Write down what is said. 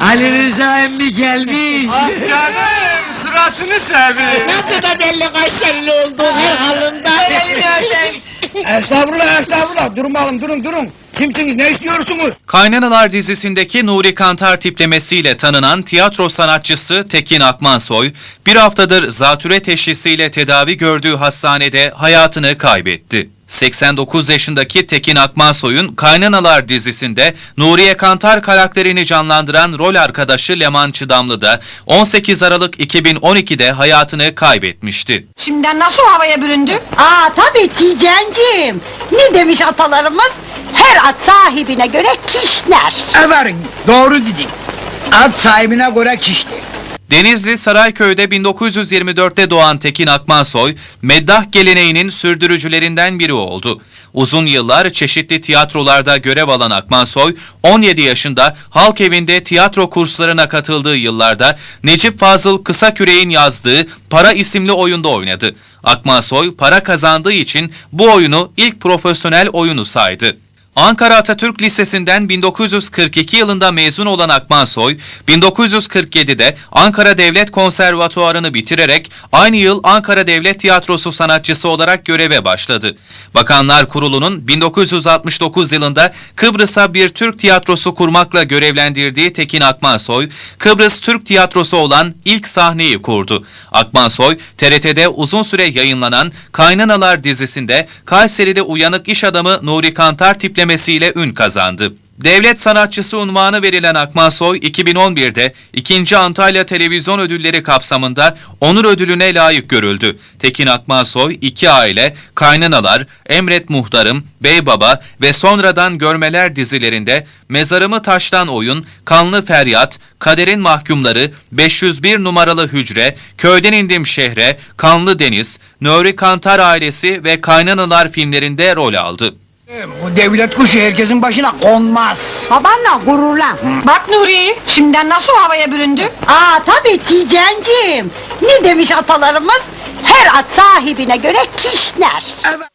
Ali Rıza emmi gelmiş. Canım sırasını seveyim. Nasıl da belli Kayseri'li oldu her halında. Estağfurullah estağfurullah durun bakalım durun durun. Kimsiniz ne istiyorsunuz? Kaynanalar dizisindeki Nuri Kantar tiplemesiyle tanınan tiyatro sanatçısı Tekin Akmansoy, bir haftadır zatüre teşhisiyle tedavi gördüğü hastanede hayatını kaybetti. 89 yaşındaki Tekin Akmansoy'un Kaynanalar dizisinde Nuriye Kantar karakterini canlandıran rol arkadaşı Leman Çıdamlı da 18 Aralık 2012'de hayatını kaybetmişti. Şimdiden nasıl havaya büründü? Aa tabii Ticenciğim. Ne demiş atalarımız? Her at sahibine göre kişner. Everin doğru dedi. At sahibine göre kişti. Denizli Sarayköy'de 1924'te doğan Tekin Akmansoy, meddah geleneğinin sürdürücülerinden biri oldu. Uzun yıllar çeşitli tiyatrolarda görev alan Akmansoy, 17 yaşında halk evinde tiyatro kurslarına katıldığı yıllarda Necip Fazıl Kısaküre'in yazdığı Para isimli oyunda oynadı. Akmansoy para kazandığı için bu oyunu ilk profesyonel oyunu saydı. Ankara Atatürk Lisesi'nden 1942 yılında mezun olan Akmansoy, 1947'de Ankara Devlet Konservatuarını bitirerek aynı yıl Ankara Devlet Tiyatrosu sanatçısı olarak göreve başladı. Bakanlar Kurulu'nun 1969 yılında Kıbrıs'a bir Türk tiyatrosu kurmakla görevlendirdiği Tekin Akmansoy, Kıbrıs Türk Tiyatrosu olan ilk sahneyi kurdu. Akmansoy, TRT'de uzun süre yayınlanan Kaynanalar dizisinde Kayseri'de uyanık iş adamı Nuri Kantar tiplemesiyle ün kazandı. Devlet sanatçısı unvanı verilen Akmansoy 2011'de 2. Antalya Televizyon Ödülleri kapsamında onur ödülüne layık görüldü. Tekin Akmansoy iki aile, Kaynanalar, Emret Muhtarım, Bey Baba ve sonradan Görmeler dizilerinde Mezarımı Taştan Oyun, Kanlı Feryat, Kaderin Mahkumları, 501 numaralı Hücre, Köyden İndim Şehre, Kanlı Deniz, Nuri Kantar ailesi ve Kaynanalar filmlerinde rol aldı. Bu devlet kuşu herkesin başına konmaz. Babanla gururlan. Bak Nuriye'yi, şimdiden nasıl havaya büründü? Aa tabii Ticenciğim. Ne demiş atalarımız? Her at sahibine göre kişner. Evet.